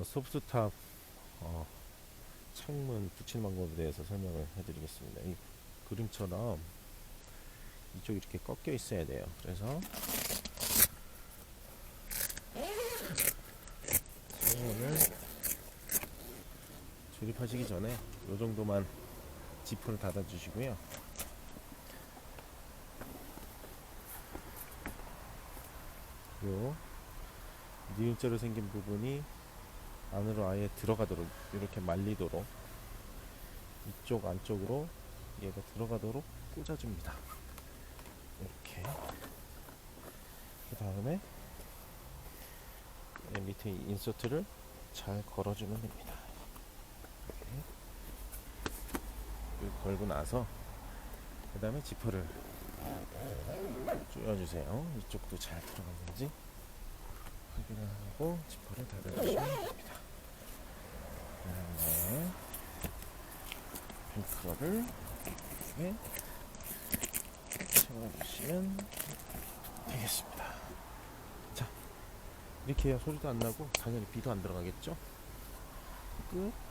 어, 소프트탑 어, 창문 붙이는 방법에 대해서 설명을 해드리겠습니다. 이 그림처럼 이쪽이 이렇게 꺾여 있어야 돼요. 그래서 창문을 조립하시기 전에 이 정도만 지퍼를 닫아주시고요. 요 니은자로 생긴 부분이 안으로 아예 들어가도록 이렇게 말리도록 이쪽 안쪽으로 얘가 들어가도록 꽂아줍니다. 이렇게 그 다음에 밑에 이 인서트를 잘 걸어주면 됩니다. 이렇게 걸고 나서 그 다음에 지퍼를 조여주세요. 이쪽도 잘 들어갔는지 확인하고 지퍼를 닫아주시면 됩니다. 그다음에 펜크러를 이렇게 채워주시면 되겠습니다. 자, 이렇게 해야 소리도 안 나고 당연히 비도 안 들어가겠죠? 끝.